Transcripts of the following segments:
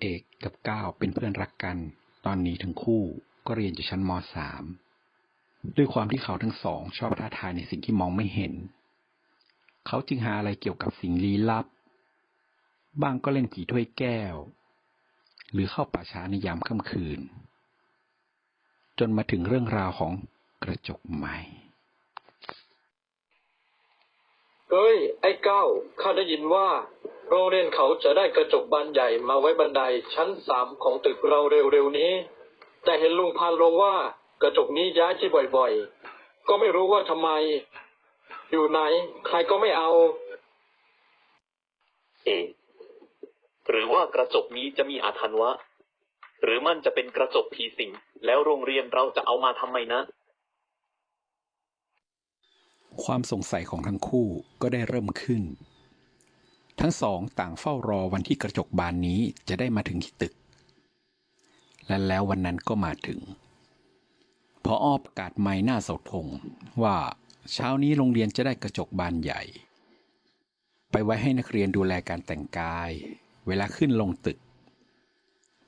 เอกกับก้าวเป็นเพื่อนรักกัน ตอนนี้ทั้งคู่ก็เรียนอยู่ชั้นมสามด้วยความที่เขาทั้งสองชอบท้าทายในสิ่งที่มองไม่เห็น เขาจึงหาอะไรเกี่ยวกับสิ่งลี้ลับ บ้างก็เล่นผีถ้วยแก้ว หรือเข้าป่าช้าในยามค่ำคืน จนมาถึงเรื่องราวของกระจกใหม่เฮ้ย ไอ้เก้าข้าได้ยินว่า โรงเรียนเขาจะได้กระจกบานใหญ่มาไว้บันไดชั้นสามของตึกเราเร็วๆนี้ แต่เห็นลุงพานลงว่ากระจกนี้ย้ายที่บ่อยๆ ก็ไม่รู้ว่าทำไม อยู่ไหน ใครก็ไม่เอา เอะหรือว่ากระจกนี้จะมีอาถรรพ์วะ หรือมันจะเป็นกระจกผีสิง แล้วโรงเรียนเราจะเอามาทำไมนะ ความสงสัยของทั้งคู่ก็ได้เริ่มขึ้น ทั้งสองต่างเฝ้ารอวันที่กระจกบานนี้จะได้มาถึงที่ตึก และแล้ววันนั้นก็มาถึงพออ้อประกาศไม่หน้าเสาธงว่าเช้านี้โรงเรียนจะได้กระจกบานใหญ่ ไปไว้ให้นักเรียนดูแลการแต่งกาย เวลาขึ้นลงตึก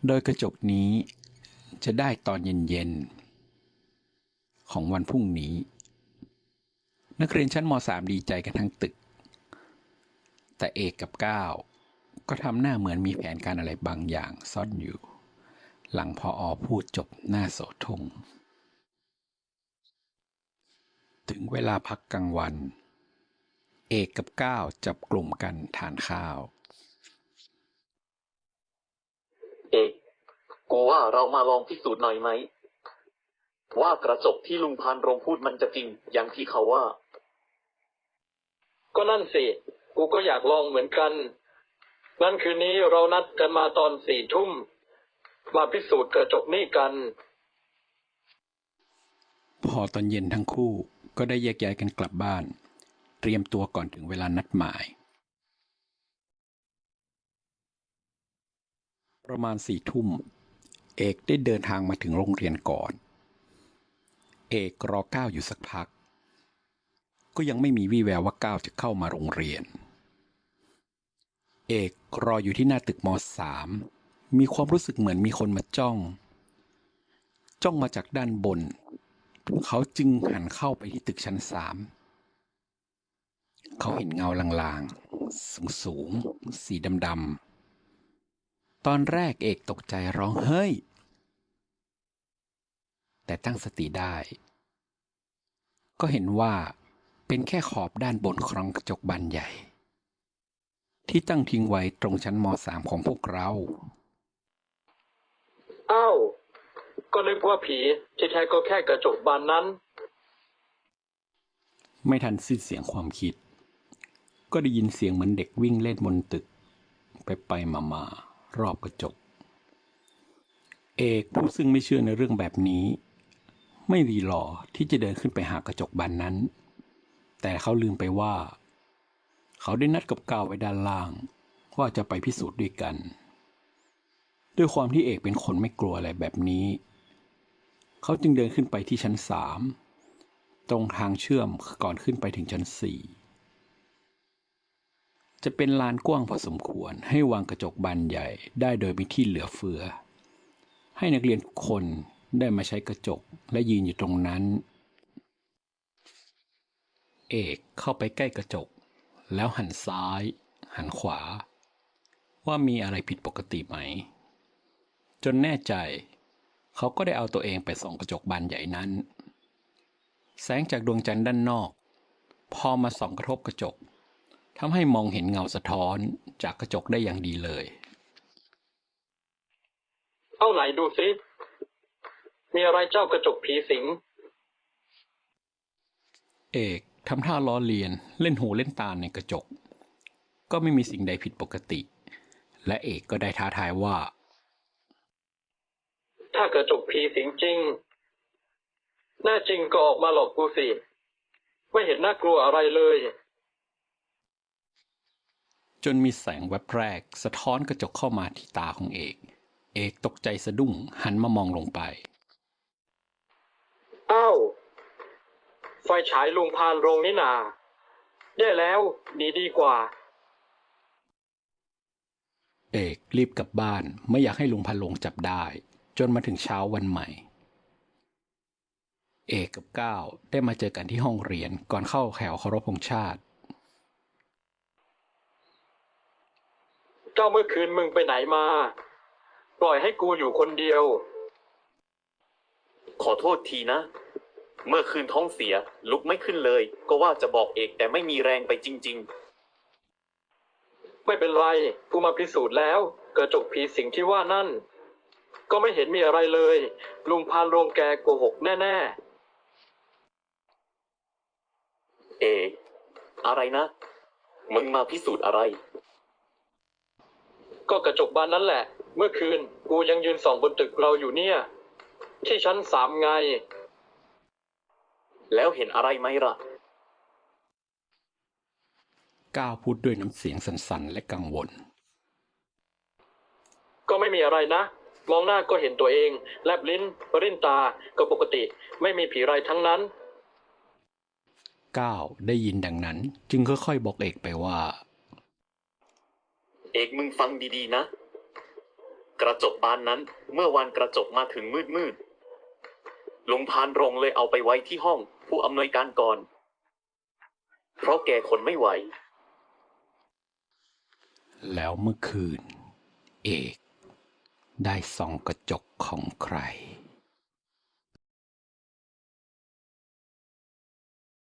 โดยกระจกนี้จะได้ตอนเย็นๆของวันพรุ่งนี้ นักเรียนชั้นม .3 ดีใจกันทั้งตึก แต่เอกกับก้าวก็ทำหน้าเหมือนมีแผนการอะไรบางอย่างซ่อนอยู่ หลังพออพูดจบหน้าโสธงถึงเวลาพักกลางวัน เอกกับก้าวจับกลุ่มกันทานข้าว เอกกูว่าเรามาลองพิสูจน์หน่อยไหม ว่ากระจกที่ลุงพานโรงพูดมันจะจริงอย่างที่เขาว่า ก็นั่นสิ กูก็อยากลองเหมือนกันงั้นคืนนี้เรานัดกันมาตอนสี่ทุ่ม มาพิสูจน์กระจกนี้กัน พอตอนเย็นทั้งคู่ก็ได้แยกย้ายกันกลับบ้าน เตรียมตัวก่อนถึงเวลานัดหมาย ประมาณสี่ทุ่ม เอกได้เดินทางมาถึงโรงเรียนก่อน เอกรอก้าวอยู่สักพัก ก็ยังไม่มีวี่แววว่าก้าวจะเข้ามาโรงเรียน เอกรออยู่ที่หน้าตึกมสามมีความรู้สึกเหมือนมีคนมาจ้อง จ้องมาจากด้านบน เขาจึงหันเข้าไปที่ตึกชั้นสามเขาเห็นเงาลางๆ สูงสูงๆสีดำๆ ตอนแรกเอกตกใจร้องเฮ้ย แต่ตั้งสติได้ ก็เห็นว่าเป็นแค่ขอบด้านบนของกระจกบานใหญ่ ที่ตั้งทิ้งไว้ตรงชั้นมสามของพวกเรา อ้าว ก็นึกว่าผีที่แท้ก็แค่กระจกบานนั้น ไม่ทันสิ้นเสียงความคิด ก็ได้ยินเสียงเหมือนเด็กวิ่งเล่นบนตึก ไปไปมามารอบกระจก เอกผู้ซึ่งไม่เชื่อในเรื่องแบบนี้ ไม่รีรอที่จะเดินขึ้นไปหากระจกบานนั้น แต่เขาลืมไปว่า เขาได้นัดกับกาวไว้ด้านล่าง ว่าจะไปพิสูจน์ด้วยกัน ด้วยความที่เอกเป็นคนไม่กลัวอะไรแบบนี้ เขาจึงเดินขึ้นไปที่ชั้นสามตรงทางเชื่อมก่อนขึ้นไปถึงชั้นสี่จะเป็นลานกว้างพอสมควรให้วางกระจกบานใหญ่ได้โดยมีที่เหลือเฟือ ให้นักเรียนทุกคนได้มาใช้กระจกและยืนอยู่ตรงนั้น เอกเข้าไปใกล้กระจก แล้วหันซ้าย หันขวา ว่ามีอะไรผิดปกติไหม จนแน่ใจ เขาก็ได้เอาตัวเองไปส่องกระจกบานใหญ่นั้น แสงจากดวงจันทร์ด้านนอก พอมาส่องกระทบกระจกทำให้มองเห็นเงาสะท้อนจากกระจกได้อย่างดีเลย เอาไหนดูสิมีอะไรเจ้ากระจกผีสิง เอก ทำท่าล้อเลียนเล่นหูเล่นตาในกระจก ก็ไม่มีสิ่งใดผิดปกติ และเอกก็ได้ท้าทายว่า ถ้ากระจกผีสิงจริง แน่จริงก็ออกมาหลอกกูสิ ไม่เห็นน่ากลัวอะไรเลย จนมีแสงแวบแรก สะท้อนกระจกเข้ามาที่ตาของเอก เอกตกใจสะดุ้งหันมามองลงไป อ้าว ไฟฉายลุงพานโรงนี่นาแย่แล้วหนีดีกว่า เอกรีบกลับบ้านไม่อยากให้ลุงพันลงจับได้ จนมาถึงเช้าวันใหม่ เอกกับก้าวได้มาเจอกันที่ห้องเรียนก่อนเข้าแถวเคารพธงชาติ เจ้าเมื่อคืนมึงไปไหนมา ปล่อยให้กูอยู่คนเดียว ขอโทษทีนะ เมื่อคืนท้องเสียลุกไม่ขึ้นเลย ก็ว่าจะบอกเอกแต่ไม่มีแรงไปจริงไม่เป็นไรกูมาพิสูจน์แล้วกระจกผีสิงที่ว่านั่น ก็ไม่เห็นมีอะไรเลย ลุงพานโรงแกโกหกแน่ ๆ เอกอะไรนะ มึงมาพิสูจน์อะไรๆก็กระจกบานนั้นแหละ เมื่อคืนกูยังยืนส่องบนตึกเราอยู่เนี่ย ที่ชั้นสามไง แล้วเห็นอะไรไหมล่ะ ก้าวพูดด้วยน้ำเสียงสั่นๆ และกังวล ก็ไม่มีอะไรนะ มองหน้าก็เห็นตัวเอง แลบลิ้นปริ้นตา ก็ปกติ ไม่มีผีไรทั้งนั้นก้าวได้ยินดังนั้น จึงค่อยๆบอกเอกไปว่า เอกมึงฟังดีๆนะ กระจกบานนั้น เมื่อวันกระจกมาถึงมืดมืดๆลุงพานโรงเลยเอาไปไว้ที่ห้อง ผู้อำนวยการก่อน เพราะแกคนไม่ไหว แล้วเมื่อคืน เอก ได้ส่องกระจกของใคร